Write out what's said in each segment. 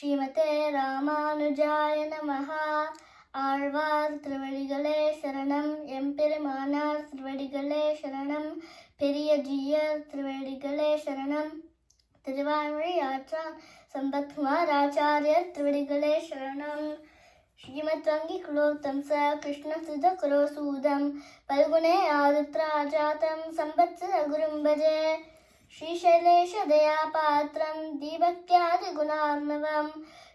ஸ்ரீமதே ராமானுஜாய நமஹ ஆழ்வார் திருவடிகளே சரணம் எம்பெருமானார் திருவடிகளே சரணம் பெரிய ஜீயர் திருவடிகளே சரணம் திருவாய்மொழி ஆற்றான் சம்பத்குமார் ஆச்சாரியர் திருவடிகளே சரணம் श्रीमद्वङ्गी कुलोत्तम स कृष्णसुध कुरोसूदं फल्गुने आरुद्राजातं संवत्सर गुरुं भजे श्रीशैलेशदयापात्रं दीभक्त्यादिगुणार्णवं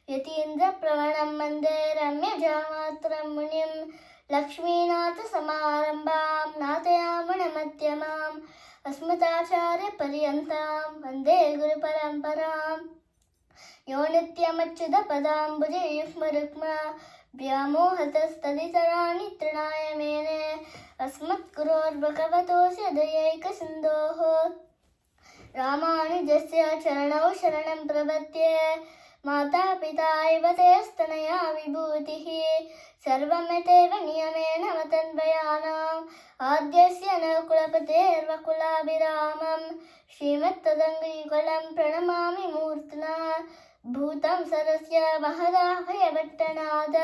यतीन्द्रप्रवणं वन्दे रम्यजामात्रं मुनिं लक्ष्मीनाथसमारम्भां नाथयामणमध्यमाम् अस्मदाचार्यपर्यन्तां वन्दे गुरुपरम्पराम् यो नित्यमच्युतपदाम्बुजे युष्मरुक्म व्यामोहतस्तदितराणि तृणाय मेने अस्मत्कुरोर्भगवतोऽस्य दयैकसिन्धोः रामानुजस्य चरणौ शरणं प्रपद्ये मातापिता इव ते स्तनया विभूतिः सर्वमेतेव नियमेन मतन्वयानाम् आद्यस्य न कुलपतेर्वकुलाभिरामं श्रीमत्तदङ्गीकुलं प्रणमामि मूर्त्ना भूतं सरस्य महदाभयभट्टनाद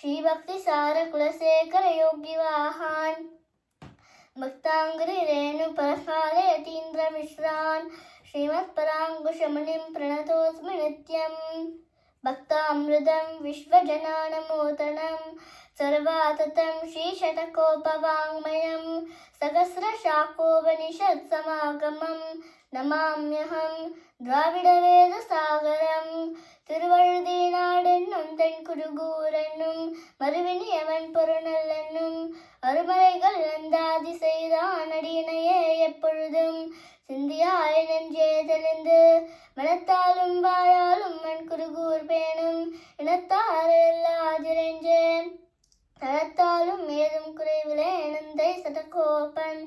श्रीभक्तिसारकुलशेखरयोगिवाहान् ഭക്താംഗുരി രേണു പ്രസാദയതീന്ദ്രമിശ്രാൻ ശ്രീമത്പരാങ്കുശമണിം പ്രണതോസ്മി നിത്യം ഭക്താമൃതം വിശ്വജനാനമോദനം സർവാതതം ശ്രീശതകോപവാങ്മയം സഹസ്രശാഖോപനിഷത്സമാഗമം நமாமியகம் திராவிட வேத சாகரம் திருவழுதி நாடென்னும் தென் குருகூரென்னும் மறுவினி எவன் பொருணல் என்னும் அருமறைகள் செய்தான் அடியினையே எப்பொழுதும் சிந்தியாய் நெஞ்சே தெளிந்து மனத்தாலும் வாயாலும் மண் குருகூர் பேணும் இனத்தார் எல்லாதிரஞ்சேன் தளத்தாலும் ஏதும் குறைவிலே நந்தை சதகோபன்.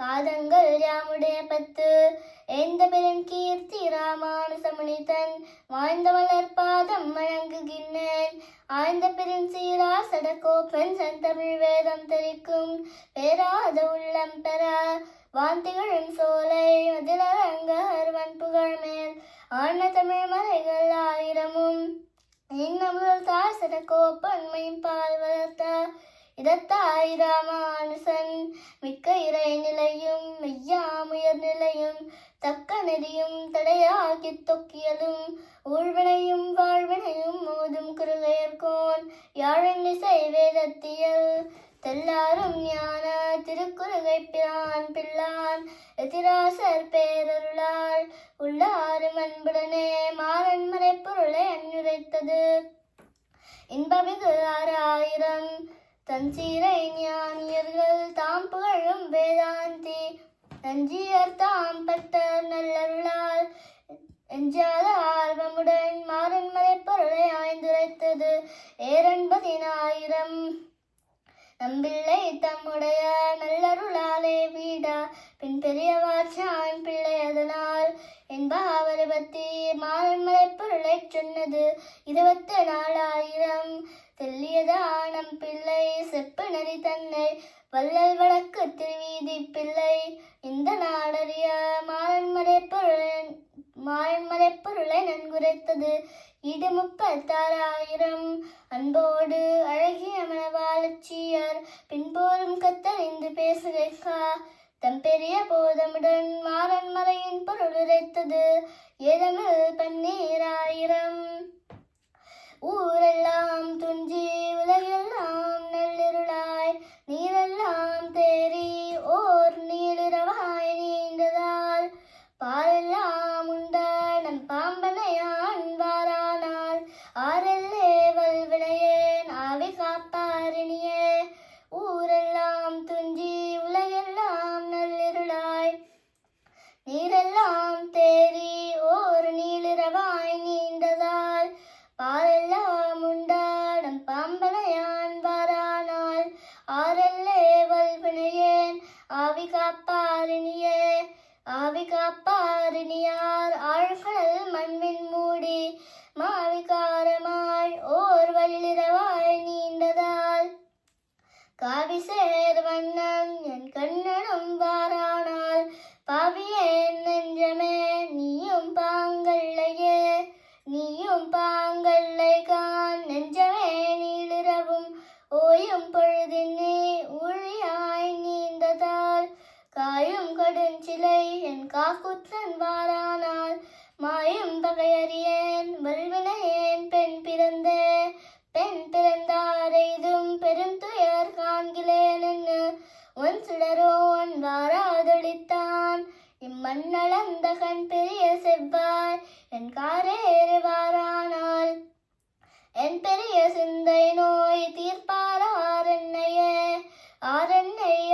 பாதங்கள் யாமுடைய பத்து. எந்த பெரும் கீர்த்தி ராமானுசமுனிதன் வாய்ந்த மலர் பாதம் வழங்குகின்றேன். ஆய்ந்த பெரும் சீரா சடகோப்பன் செந்தமிழ் வேதம் தெரிக்கும் பெறாத உள்ளம் பெற வாந்திகளும் சோலை மதிலரங்கர் வன்புகழ் மேல். ஆன தமிழ் மலைகள் ஆயிரமும். இன்னமுதல் தாய் சடகோப்பன் மைப்பால் வளர்த்த இதத்தாய் ராமானுசன் மிக்க இறை நிலையும் மெய்யாமுயர் நிலையும் தக்க நெறியும் தடையாகி தொக்கியலும் ஊழ்வினையும் வாழ்வினையும் மோதும் குருகையர்கோன் யாழின் இசை வேதத்தியல் தெல்லாரும் ஞான திருக்குறுகை பிரான் பிள்ளான் எதிராசர் பேரருளால் உள்ளாரும் அன்புடனே மாறன் மறைப்பொருளை அன்னுரைத்தது. இன்பமிகு ஆறாயிரம் தஞ்சீரை ஞானியர்கள் தாம் புகழும் வேதாந்தி. நஞ்சியர் தாம் பட்ட நல்லருளால் எஞ்சாத ஆர்வமுடன் மாறன் பொருளை ஆய்ந்துரைத்தது. ஏரன்பதினாயிரம் நம்பிள்ளை தம்முடைய நல்லருளாலே வீடா. பின் பெரியவாச்சான் பிள்ளை அதனால் என்பாவரை பற்றி மாறன் மறைப்பொருளைச் சொன்னது. இருபத்தி நாலாயிரம் தெல்லியதானம் பிள்ளை செப்பு நரி தன்னை வள்ளல் வழக்கு திருவீதி பிள்ளை. இந்த நாடறிய மாறன்மறை பொருள் மாறன்மறை பொருளை நன்குரைத்தது. இது முப்பத்தாறாயிரம் அன்போடு அழகிய மனவாளச்சியர் பின்போரும் கத்தறிந்து பேசுகைக்கா. தம் பெரிய போதமுடன் மாறன்மறையின் பொருள் உரைத்தது. ஏதமிழ் பன்னீராயிரம் ஊரெல்லாம் துஞ்சி உலகெல்லாம் நள்ளிருளாய் நீரெல்லாம் தேறி ஓர் நீளிரவாய் நீண்டதால் பாலெல்லாம் உண்ட நம் பாம்பனையா மாக்குற்றன் வாரானால் மாயம் பகையறியேன் வல்வினையேன் பெண் பிறந்த? பெண் பிறந்தாரெய்தும் பெரும் துயர் காண்கிலேன் என்று உன் சுடரோன் வாராதொழித்தான். இம்மண்ணளந்த கண் பெரிய செவ்வாய் என் காரேறு வாரானால் என் பெரிய சிந்தை நோய் தீர்ப்பார் ஆரண்ணைய ஆரண்ணைய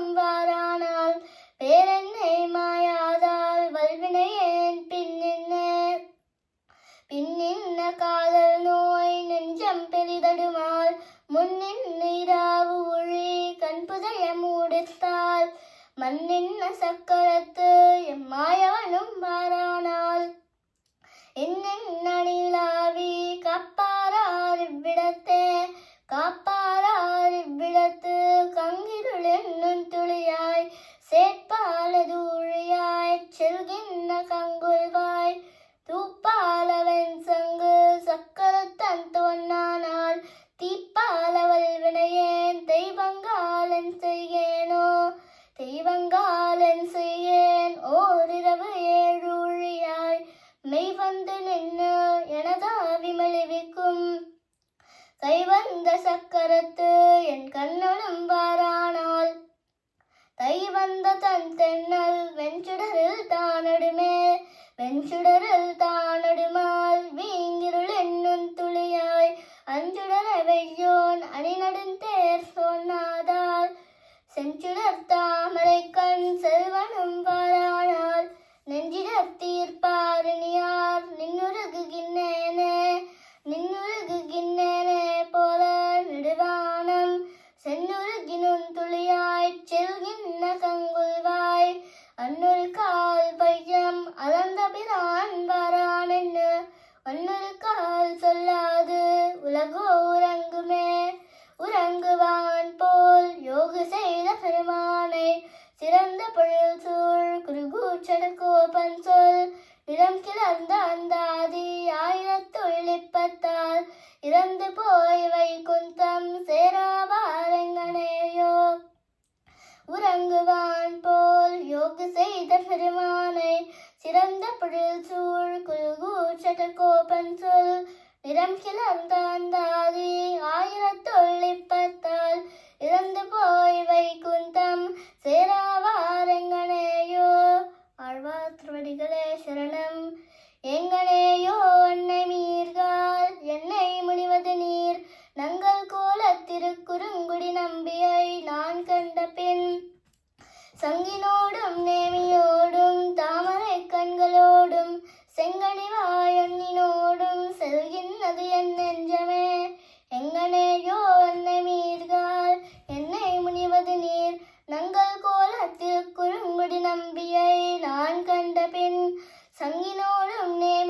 கண்ணனும் வாரானால் பேரென்னை மாயாதால் வல்வினை ஏன்? பின்னின்ன பின்னின்ன காதல் நோய்? நெஞ்சம் பெரிதடுமால் முன்னின் நீராவு ஒழி கண்புதைய மூடித்தால் மண்ணின்ன சக்கரத்து? எம்மாயவனும் வாரானால் என்னென்ன நிலாவி காப்பாரார் இவ்விடத்தே காப்பாரார் இவ்விடத்து கங்க என்னும் துளியாய் சேட்பாலது ஊழியாய் செல்கின்ற கங்குல்வாய் தூப்பாலவன் சங்கு சக்கரத்தன் தோன்னானால் தீப்பாலவல் வினையேன் தெய்வங்காலன் செய்யேனோ தெய்வங்காலன் செய்யேன் ஓரிரவு ஏழூழியாய் மெய் வந்து நின்று எனதாவி தைவந்த சக்கரத்து என் கண்ணனும் வாரானால் தை வந்த தன் தென்னல் வெஞ்சுடரில் தானடுமே வெஞ்சுடரில் தானடுமா சிறந்த பொழில் சூழ் குருகூச்சட கோபன் சொல். நிறம் கிளர்ந்த அந்தாதி ஆயிரத்தொழிப்பத்தால் இறந்து போய் வைகுந்தம் சேராவாரெங்கனேயோ. ஆழ்வார் திருவடிகளே சரணம். எங்கனேயோ அன்னை மீர்கால் என்னை முனிவது நீர். நங்கள் கோல திருக்குறுங்குடி நம்பியை நான் கண்ட பின் சங்கினோடும் நேமியோடும் தாமரை கண்களோடும் செங்கனி வாயண்ணினோடும் செல்கின்றது என் நெஞ்சமே. எங்கனேயோ அன்னை மீர்கால் என்னை முனிவது நீர். நங்கள் கோலத்தில் குறுங்குடி நம்பியை நான் கண்ட பின் சங்கினோடும் நேமியோடும்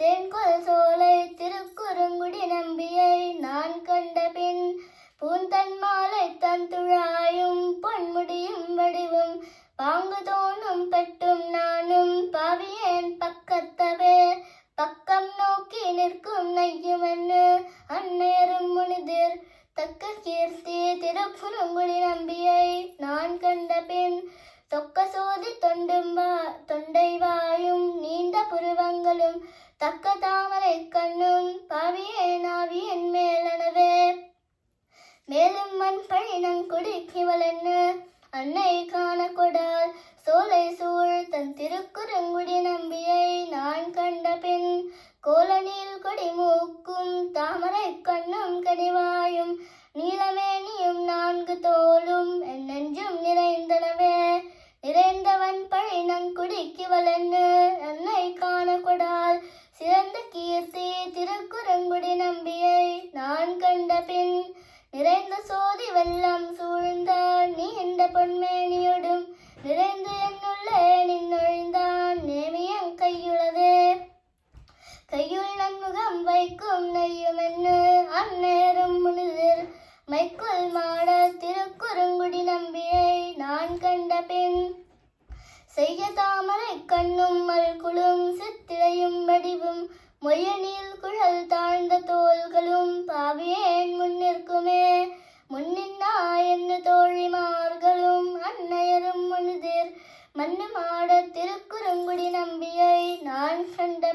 தேன்கொல் சோலை திருக்குறுங்குடி நம்பியை நான் கண்ட பின் பூந்தன் மாலை தன் துழாயும் பொன்முடியும் வடிவும் பாங்கு தோணும் பெட்டும் நானும் பாவியேன் பக்கத்தவே பக்கம் நோக்கி நிற்கும் நையுமன்னு என்ன அன்னையரும் முனிதிர் தக்க கீர்த்தி திருப்புறங்குடி நம்பியை நான் கண்ட பின் தொக்க சோதி தொண்டும் வா தொண்டை வாயும் நீண்ட புருவங்களும் தக்க தாமரை கண்ணும் பாவியே நாவியன் மேலனவே. மேலும் மண் பழினங் குடிக்கிவளன்னு அன்னை காண கொடால் சோலை சூழ் தன் திருக்குறங்குடி நம்பியை நான் கண்ட பின் கோலனில் கொடி மூக்கும் தாமரை கண்ணும் கனிவாயும் நீலமேனியும் நான்கு தோளும்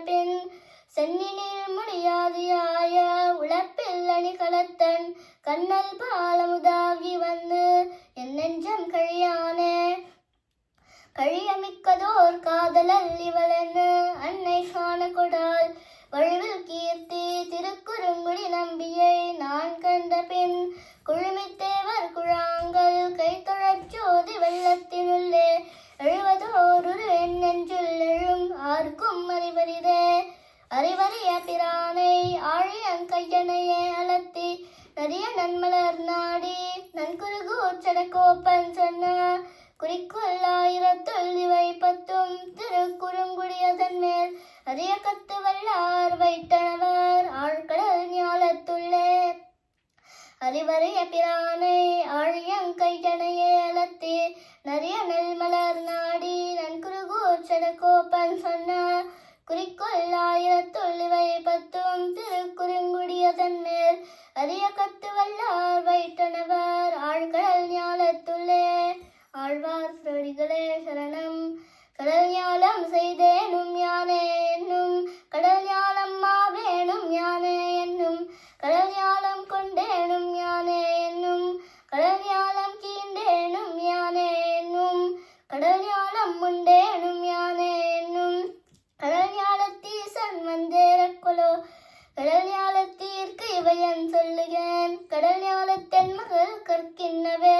பின் சென்னினில் முடியாதியாய உழப்பில் அணி களத்தன் கண்ணல் பாலமுதாகி வந்து என் நெஞ்சம் கழியானே கழியமிக்கதோர் காதலல் இவளென்னு அன்னை காண கொடால் வழுவில் கீர்த்தி திருக்குறுங்குடி நம்பியை நான் கண்ட பின் குழுமித்தேவர் குழாங்கள் கைத்தொழச் சோதி வெள்ளத்தினுள்ளே எழுவதோரு என் நெஞ்சுள் எழும் ஆர்க்கும் அறிவரிதே அறிவறிய பிரானை ஆழி கையனையே அலத்தி நிறைய நன்மலர் நாடி நன்குருகு கோப்பன் சொன்ன. குறிக்குள் ஆயிரத்துள் இவை பத்தும் திருக்குறுங்குடியதன் மேல் அரிய கத்து வல்லார் வைத்தனவர் ஆழ்கடல் ஞாலத்துள்ளே. அறிவறிய பிரானை நன்குருகூச்சட சொன்ன குறிக்கொள் ஆயிரத்துள் இவை திருக்குறுங்குடியதன் மேல் அரிய கத்து வல்லார் வைட்டனவர் ஆழ்கடல் ஞாலத்துள்ளே. ஆழ்வார் திருடிகளே சரணம். கடல் ஞாலம் செய்தேனும் யானே என்னும். கடல் ஞாலம் மாவேனும் யானே என்னும். கடல் ஞாலம் கொண்டேனும் யானே என்னும். கடல் ஞாலம் கீண்டேனும் யானே என்னும். கடல் ஞாலம் உண்டே யானே என்னும் கடல் ஞாலத்தீசன் வந்தேரக்கொலோ கடல் ஞாலத்தீர்க்கு இவையன் சொல்லுகேன் கடல் ஞாலத்தென் மகள் கற்கின்னவே.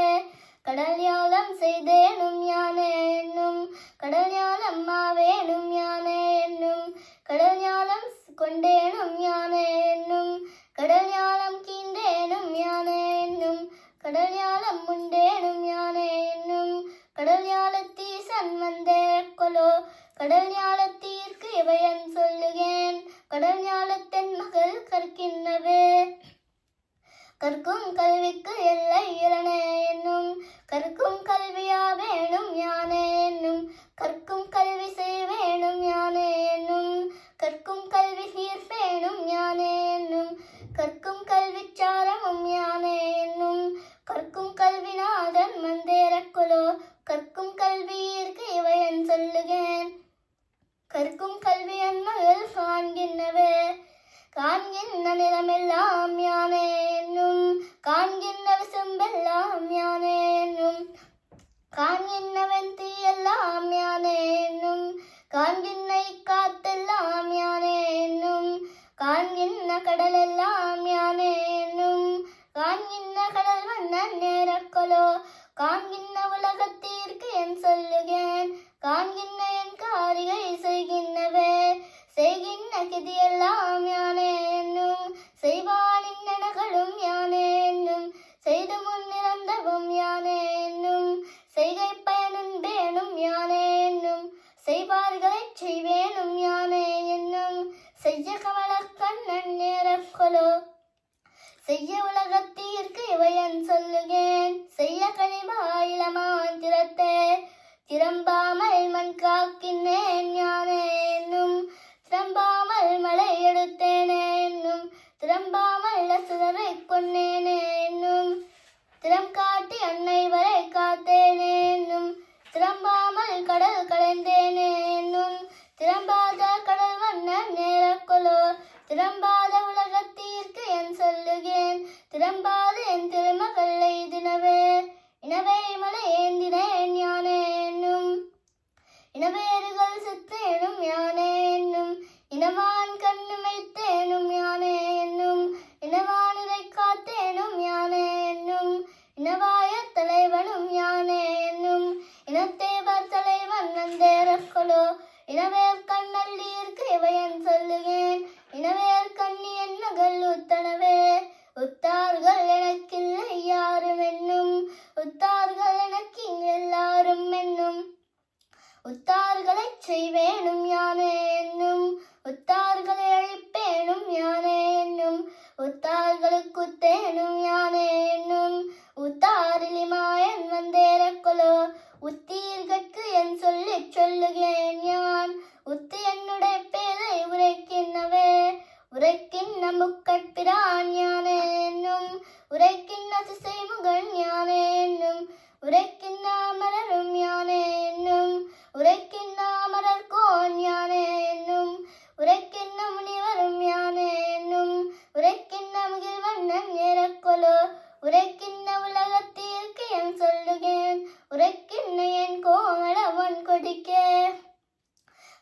கடல் ஞாலம் செய்தேனும் யானே என்னும். கடல் ஞாலம் மாவேனும் யானே என்னும். கடல் ஞாலம் கொண்டேனும் யானே என்னும். கடல் ஞாலம் கீண்டேனும் யானே என்னும். கடல் ஞாலம் முண்டேனும் யானே என்னும். கடல் ஞாலத்தீசன் வந்தே கொலோ. கடல் காண்கின்ற விசும்பெல்லாம் யானே என்னும் காண்கின்றவன் தீயெல்லாம் யானே என்னும் காண்கின்ற இக்காத்தெல்லாம் யானே என்னும் காண்கின்ற கடலெல்லாம் யானே காண்கின்ற கடல் வண்ணன் நேரக்கொலோ காண்கின்ற உலகத்திற்கு என் சொல்லுகேன் காண்கின்ற என் காரிகை செய்கின்றவே செய்கின்ற கிதியெல்லாம் யானே செய்வானின் நடகளும் யானே என்னும் செய்து முன் நிறந்தவும் யானே என்னும். செய்கை பயனும் வேணும் யானே என்னும். செய்வார்களை செய்வேனும் யானே என்னும். செய்ய கமல கண்ணன் நேரக்கொலோ செய்ய உலகத்தீர்க்கு இவையன் சொல்லுகேன். செய்ய கனிவாயிலமான் திறத்தே. திறம்பாமல் மண் காக்கின்றேன் யான்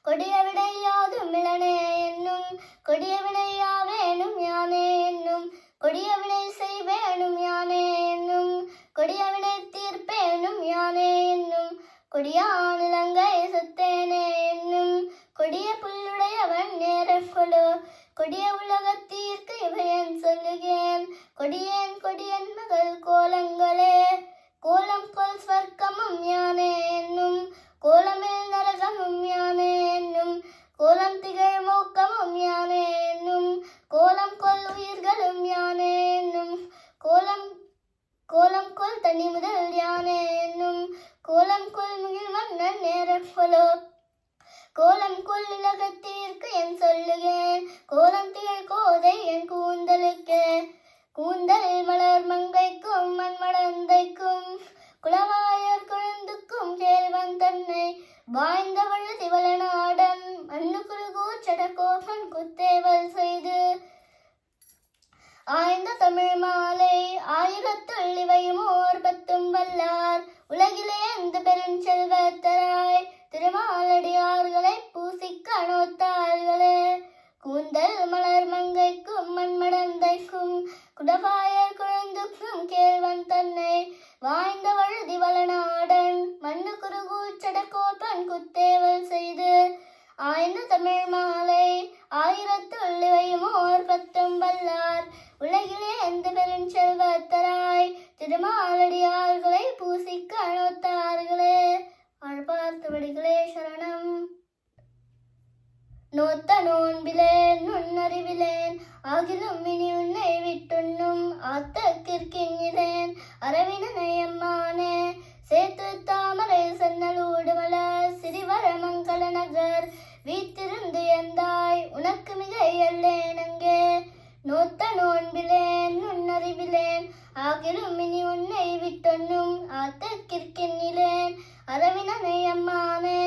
கொடிய விடையாதும் இளனே என்னும் கொடிய வினையாவேனும் யானே என்னும் கொடிய வினை செய்வேனும் யானே என்னும் கொடிய வினை தீர்ப்பேனும் யானே என்னும் கொடியான் இலங்கை சுத்தேனே என்னும் கொடிய புல்லுடையவன் நேரக்கொலோ கொடிய உலகத்தீர்க்கு இவையன் சொல்லுகேன் கொடியேன் கொடியன் மகள் கோலங்களே கோலம் கொல் ஸ்வர்க்கமும் யானே என்னும் கோலமில் நரகமும் யானே என்னும் கோலம் திகழ் மோக்கமும் யானே என்னும் கோலம் கொல் உயிர்களும் யானே என்னும் கோலம் கோலம் கொல் தனி முதல் யானே என்னும் கோலம் கொல் முகில் மன்னன் நேரக்கொலோ கோலம் கொல் உலகத்திற்கு என் சொல்லுகேன் கோலம் திகழ் கோதை என் கூந்தலுக்கு. நோத்த நோன்பிலேன் நுண்ணறிவிலேன். ஆகிலும் இனி உன்னை விட்டுண்ணும் ஆத்தக்கிற்கிங்கிறேன் அரவினனை அம்மானே சேத்து தாமரை சன்னலூடு மலர் சிறிவர மங்கள நகர். வீத்திருந்து எந்தாய் உனக்கு மிக எல்லேன் அங்கே. நோத்த நோன்பிலேன் நுண்ணறிவிலேன். ஆகிலும் இனி உன்னை விட்டொன்னும் ஆத்தக்கிற்கின்னிலேன் அரவினனை அம்மானே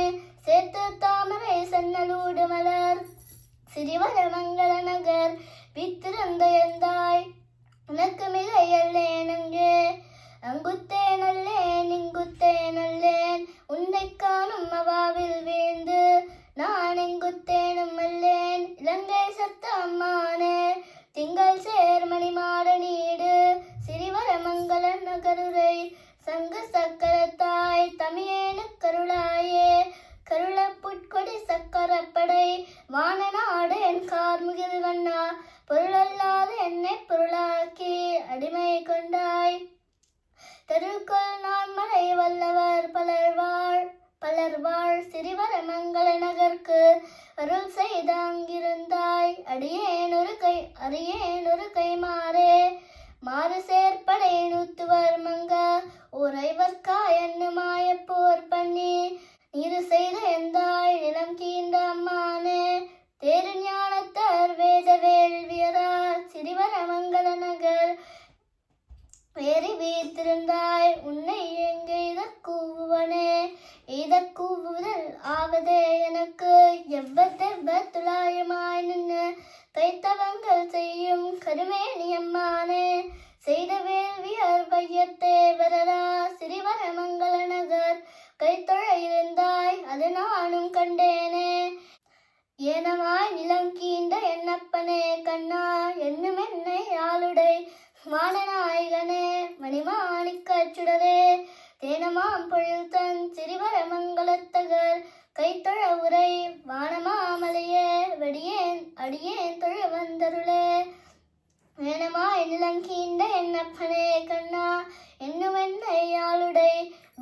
சேர்த்து தாமரை சன்னலூடு மலர் சிறிவர மங்கள நகர் வித்திருந்த எந்தாய்? உனக்கு மிக எல்லேன் அங்கே. அங்குத்தேன் அல்லேன் இங்குத்தேன் அல்லேன். உன்னை காணும் அவாவில் வீழ்ந்து நான் எங்குத்தேனும் அல்லேன். இலங்கை சத்த அம்மானே திங்கள் சேர்மணி கூவுதல் ஆவதே எனக்கு. எவ்வத்தெவ்வ துளாயமாய் நின்று கைத்தவங்கள் செய்யும் கருமேனியம்மானே செய்த வேள்வியர் வையத்தே வரரா. சிறிவர மங்கள நகர். கைத்தொழ இருந்தாய் அது நானும் கண்டேனே. ஏனமாய் நிலம் கீண்ட என்னப்பனே. கண்ணா என்னும் என்னை ஆளுடை. வானநாயகனே மணிமாணிக்கச் சுடரே. தேனமாம் பொழில் சிறிவர மங்களத்தகர். கைத்தொழ உரை வானமாமலையே வெடியேன் அடியேன் தொழ வந்தருளே. வேணமாய் நிலங்கீண்ட என்னப்பனே கண்ணா என்னுமென்னையாளுடை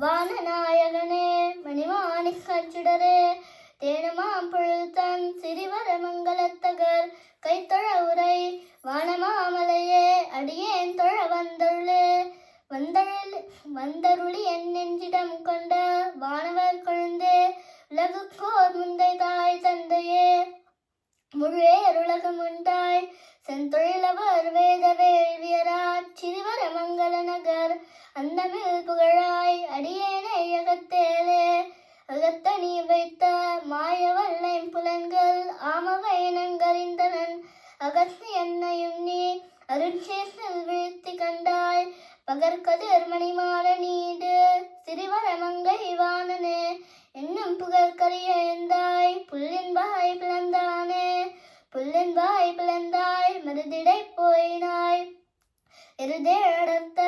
வானநாயகனே மணிமாணிக்கச் சுடரே தேனமாம் பொழுதன் சிறிவர மங்களத்தகர். கைத்தொழ உரை வானமாமலையே அடியேன் தொழ வந்தருளே. வந்தழ வந்தருளி என் நெஞ்சிடம் கொண்ட வானவர் குழந்தே உலகுக்கோர் முந்தை தாய் தந்தையே. முழுவே அருளகம் உண்டாய் செந்தொழிலவர் வேத வேள்வியராச் சிறுவர மங்கள நகர் அந்தமில் புகழாய் அடியேனை அகத்தேலே. அகத்தனி வைத்த மாயவல்லை புலன்கள் ஆமவை நங்கறிந்தனன் அகஸ்தி என்னையும் நீ அருட்சேசல் வீழ்த்தி கண்டாய். பகற்கதிர் மணிமாட நீடு சிறுவர மங்கை வாணனே என்னும் புகழ்கரிய எந்தாய் புல்லின்பாய் பிளந்தானே புல்லின்பாய் பிளந்தாய் மருதிடை போயினாய். இருதே அடர்த்த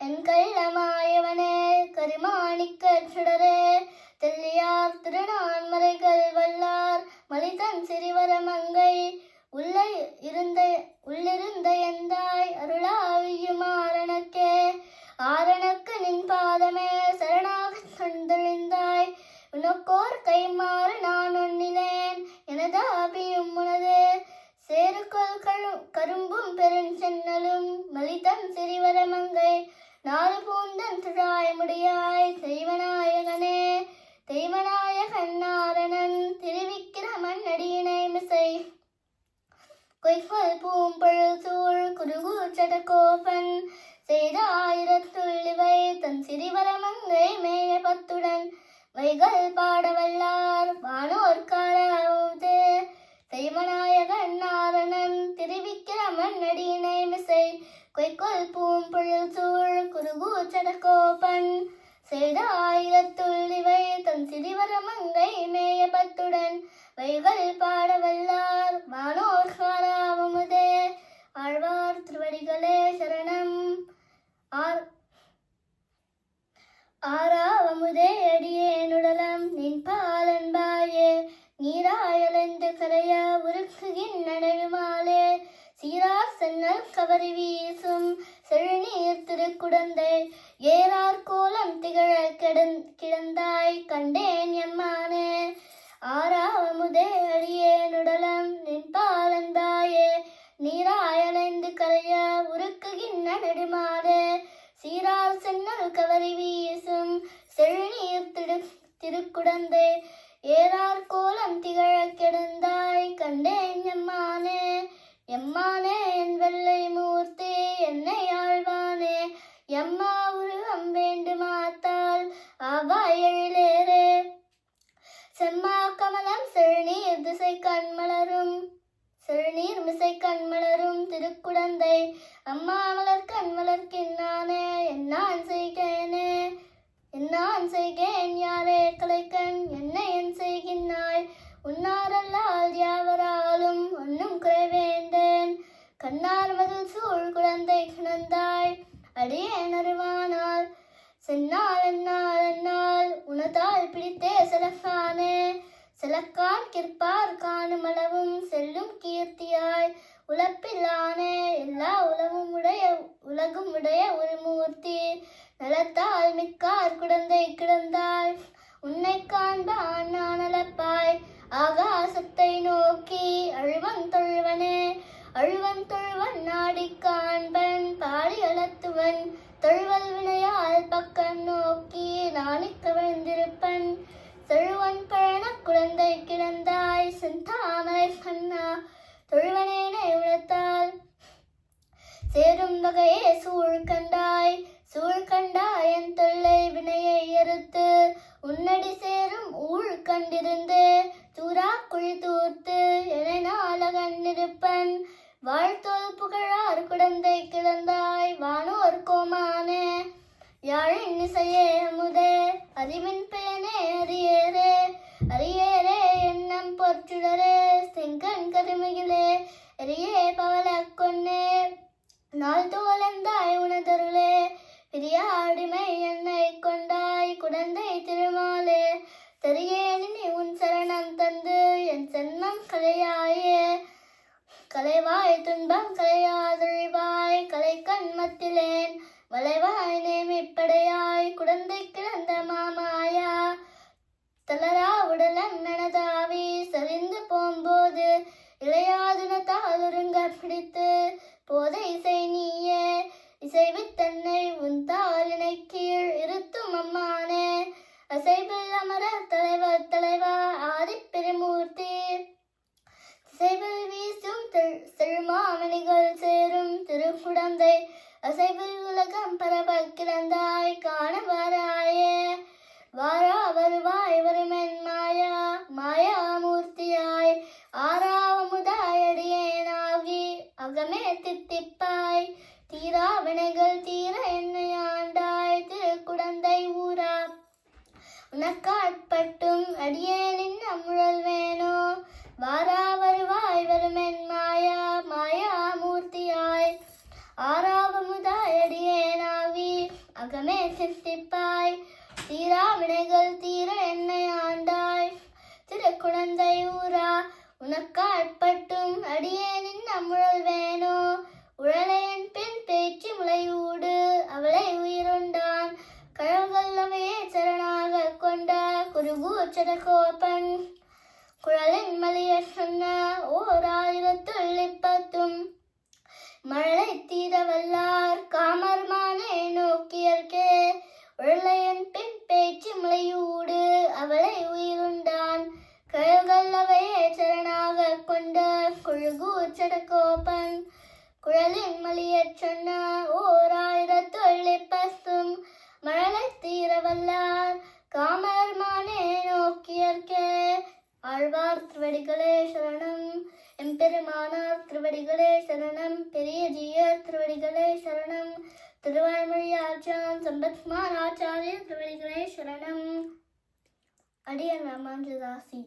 என் கைலமாயவனே கரிமாணிக்க சுடரே தெல்லியார் திருநான் மறைகள் வல்லார் மலிதன் சிறிவர மங்கை உள்ளே இருந்த உள்ளிருந்த எந்தாய் அருளாவியும் நின் பாதமே சரணாக தந்தெழுந்தாய் உனக்கோர் கைமாறு நான் ஒன்னிலேன் எனது அபியும் உனது சேருக்கொள் கரும்பும் பெருஞ்சென்னலும் மலிதன் சிறிவர மங்கை. நாலு பூந்தன் துழாய் முடியாய் தெய்வநாயகனே. தெய்வநாயகன் நாரணன் திருவிக்கிரமன் அடியினை மிசை. கொய்கொல் பூம்பழு சூழ் குருகூர் சடகோபன். செய்த ஆயிரத்துள்ளிவை தன் சிறிவரமங்கை மேய பத்துடன் வைகள் பாடவல்லார் வானோர் காலாவுது தெய்வநாயகன் நாரணன் திருவிக்கிரமன் நடினை மிசை. கொய்கொல் பூம்பழு சூழ் குருகு செய்த ஆயிரத்துள்ளிவை தன் சிறிவரமங்கை மேய பத்துடன் வைகள் பாடவல்லார் வானோர் காலாவமுதே ஆழ்வார் திருவடிகளே சரணம். ஆர் ஆறாவமுதே அடியேனுடலம் நின் பாலன்பாயே நீராயலந்து கரைய உருக்குகின் நடுமாலே சீரார் சென்னல் கவரி வீசும் செழுநீர் திருக்குடந்தை. ஏறார் கோலம் திகழ கிடந் கிடந்தாய் கண்டேன் எம்மானே. ஆறாவமுதே அடியேனுடலம் நின் பாலன்பாயே நீராயலைந்து கரைய உருக்குகின்ற நெடுமாறு. சீரார் சென்னல் கவரி வீசும் செழுநீர் திரு திருக்குடந்தை. ஏறார் கோலம் திகழ கெடுந்தாய் கண்டேன் எம்மானே. எம்மானே என் வெள்ளை மூர்த்தி என்னை ஆழ்வானே. எம்மா உருவம் வேண்டுமாத்தால் ஆவாய் எழிலேரே செம்மா கமலம் செழுநீர் திசை கண்மலரும் செழுநீர் மிசை கண் மலரும் திருக்குடந்தை. அம்மா மலர் கண் மலர்க்கின்னானே என்னான் செய்கேனே. என்னான் செய்கேன் யாரே கலைக்கண் என்னை என் செய்கின்றாய். உன்னாரல்லால் யாவராலும் ஒன்னும் குறைவேண்டேன் கண்ணார் மதில் சூழ் குழந்தை கிணந்தாய். அடியேன் அருவானால் சென்னால் என்னால் என்னால் உனதால் பிடித்தே சிலக்கானே சிலக்கான் கிற்பார் காணுமளவும் செல்லும் கீர்த்தியாய். உழப்பிலான எல்லா உலகும் உடைய உலகும் உடைய ஒரு மூர்த்தி. நலத்தால் மிக்கார் குழந்தை கிடந்தாய். உன்னை காண்பான் நான் ஆகாசத்தை நோக்கி அழுவன் தொழுவனே. அழுவன் தொழுவன் நாடி காண்பன் பாடி அலத்துவன். தொழுவல் வினையால் பக்கம் நோக்கி நாணிக்க விழுந்திருப்பன் தொழுவன் பழன குழந்தை கிடந்தாய் செந்தாமரை கண்ணா தொழுவனேனை உணர்த்தால் சேரும் வகையே சூழ் கண்டாய் சூழ் கண்டாய் என் தொல்லை வினையை எறுத்து உன்னடி சேரும் ஊழ் கண்டிருந்து தூரா குழி தூர்த்து என வாழ்த்தோல் புகழார் குழந்தை கிடந்தாய் வானோர் கோமானே யாழின் இசையே அமுதே அறிவின் பெயர் செங்கண் எரியே பவல கொன்னே. நாள் தோலந்தாய் உணதருளே பிரியாடிமை என்னை கொண்டாய் குழந்தை திருமாலே. தெரியேனி உன் சரணம் தந்து என் சென்னம் கலையாயே. கலைவாய் துன்பம் கலையாதழிவாய் கலை கண்மத்திலேன் வளைவாய் நேமிப்படையாய் குழந்தை கிடந்த மாமாயா. தளரா உடலம் நனதாவி சரிந்து போம்போது இளையாதனத்தால் ஒருங்க பிடித்து போதை இசை நீயே இசைவு தன்னை உன் தாளினை கீழ் இருத்தும் அம்மானே அசைவில் அமர தலைவர் தலைவா ஆதிப்பெருமூர்த்தி இசைவில் வீசும் செல்மாமணிகள் சேரும் திருக்குடந்த குருகூச்சர கோபன் குழலின் மலிய சொன்ன ஓர் ஆயிரத்துள் இப்பத்தும் மழலை தீர காமர்மானே நோக்கியற்கே உழலையன் பின் பேச்சு முளையூடு அவளை உயிருண்டான். கழகல்லவையே சரணாக கொண்ட குழுகு கோபன் குழலின் மலியச் சொன்ன ஓர் ஆயிரத்துள் இப்பத்தும் மழலை தீரவல்லார் வல்லார் காமர்மானே நோக்கியற்கே ஆழ்வார் திருவடிகளே சரணம். எம்பெருமானார் திருவடிகளே சரணம். பெரிய ஜீயர் திருவடிகளே சரணம். திருவாய்மொழி ஆச்சான் சம்பத்குமார் ஆச்சாரிய திருவடிகளே சரணம். அடியன் ராமானுஜதாசி.